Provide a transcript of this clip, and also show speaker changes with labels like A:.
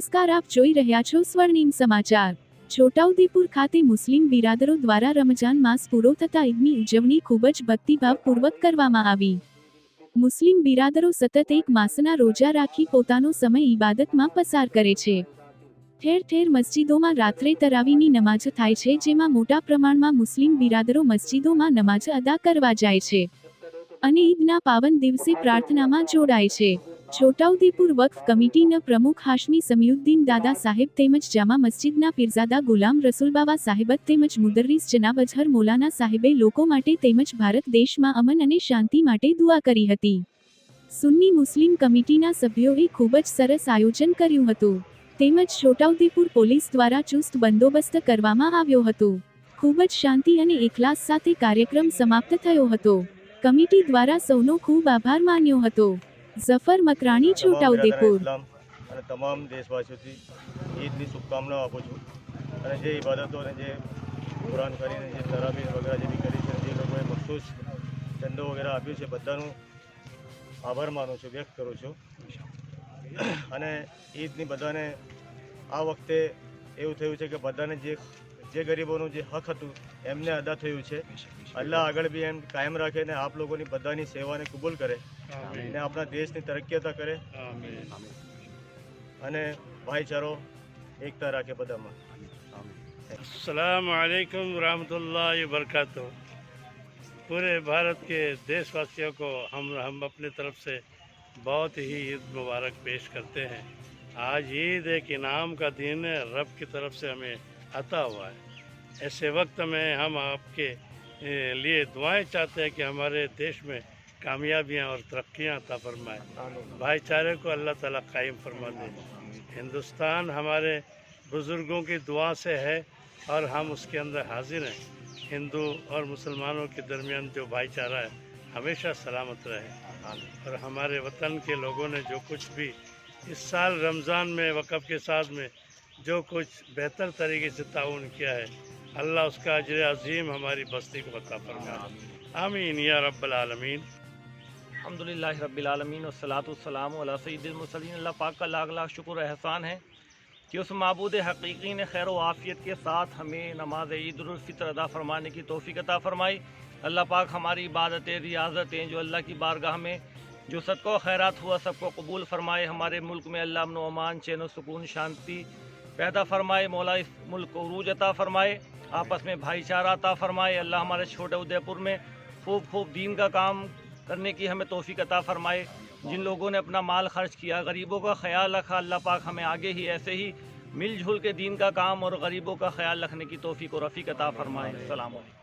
A: નમસ્કાર, આપ જોઈ રહ્યા છો સ્વર્ણિમ સમાચાર. છોટાઉદેપુર ખાતે મુસ્લિમ બિરાદરો દ્વારા રમજાન માસ પૂરો થતા ઈદની ઉજવણી ખૂબ જ ભક્તિભાવપૂર્વક કરવામાં આવી. મુસ્લિમ બિરાદરો સતત એક માસના રોજા રાખી પોતાનો સમય ઈબાદતમાં પસાર કરે છે. ઠેર ઠેર મસ્જિદોમાં રાત્રે તરાવીની નમાજ થાય છે, જેમાં મોટા પ્રમાણમાં મુસ્લિમ બિરાદરો મસ્જિદોમાં નમાજ અદા કરવા જાય છે. અને ઈદના પાવન દિવસે પ્રાર્થનામાં જોડાય છે. છોટાઉદેપુર વક્ફ કમિટીના પ્રમુખ હાશમી સમીઉદ્દીન દાદા સાહેબ તેમજ જામા મસ્જિદના પીરઝાદા ગુલામ રસુલબાવા સાહેબત તેમજ મુદર્રીસ જનાબ અઝહર મોલાના સાહેબે લોકો માટે તેમજ ભારત દેશમાં અમન અને શાંતિ માટે દુઆ કરી હતી. સુન્ની મુસ્લિમ કમિટીના સભ્યોએ ખૂબ જ સરસ આયોજન કર્યું હતું. તેમજ છોટાઉદેપુર પોલીસ દ્વારા ચુસ્ત બંદોબસ્ત કરવામાં આવ્યો હતો. ખૂબ જ શાંતિ અને એકલાસ સાથે કાર્યક્રમ સમાપ્ત થયો હતો. કમિટી દ્વારા સૌનો ખૂબ આભાર માન્યો હતો. ઝફર મકરાણી છોટાઉદેપુર
B: અને તમામ દેશવાસીઓથી ઈદની શુભકામનાઓ આપું છું. અને જે ઇબાદતો અને જે કુરાન કરીને જે તરાબી વગેરે જે બી કરી છે જે લોકોએ મખસૂસ ચંદો વગેરે આપ્યું છે બધાનું આભાર માનું છું વ્યક્ત કરું છું. અને ઈદની બધાને આ વખતે એવું થયું છે કે બધાને જે જે ગરીબોનું જે હક હતું એમને અદા થયું છે અલ્લાહ આગળ બી એમ કાયમ રાખે ને આપ લોકોની બધાની સેવાને કબૂલ કરે ને આપણા દેશની તરક્કી અતા કરે અને ભાઈચારો એકતા રાખે બધામાં
C: अलैक्म रहमतुल्लाहि वबरकातुहू पूरे भारत के देशवासियों को हम हम अपनी तरफ से बहुत ही ईद मुबारक पेश करते हैं आज ईद एक इनाम का दिन है रब की तरफ से हमें عطا ہوا ہے۔ ایسے وقت میں ہم آپ کے لیے دعائیں چاہتے ہیں کہ ہمارے دیش میں کامیابیاں اور ترقیاں عطا فرمائیں بھائی چارے کو اللہ تعالیٰ قائم فرما دے۔ ہندوستان ہمارے بزرگوں کی دعا سے ہے اور ہم اس کے اندر حاضر ہیں۔ ہندو اور مسلمانوں کے درمیان جو بھائی چارہ ہے، ہمیشہ سلامت رہے۔ اور ہمارے وطن کے لوگوں نے جو کچھ بھی اس سال رمضان میں وقف کے ساتھ میں جو کچھ بہتر طریقے سے تعاون کیا ہے، اللہ اس کا اجر عظیم ہماری بستی کو عطا فرمائے۔
D: آمین یا رب العالمین۔ الحمدللہ رب العالمین والصلاة والسلام علی سید المسلین اللہ پاک کا لاکھ لاکھ شکر احسان ہے کہ اس معبود حقیقی نے خیر و عافیت کے ساتھ ہمیں نماز عید الفطر ادا فرمانے کی توفیق عطا فرمائی۔ اللہ پاک ہماری عبادتیں، ریاضتیں جو اللہ کی بارگاہ میں جو صدقہ و خیرات ہوا، سب کو قبول فرمائے۔ ہمارے ملک میں اللہ امن و امان چین و سکون، شانتی پیدا فرمائے، مولا اس ملک کو عروج عطا فرمائے، آپس میں بھائی چارہ عطا فرمائے۔ اللہ ہمارے چھوٹے ادے پور میں خوب خوب دین کا کام کرنے کی ہمیں توفیق عطا فرمائے۔ جن لوگوں نے اپنا مال خرچ کیا، غریبوں کا خیال رکھا، اللہ پاک ہمیں آگے ہی ایسے ہی مل جھل کے دین کا کام اور غریبوں کا خیال رکھنے کی توفیق و رفیق عطا فرمائے۔ السلام علیکم۔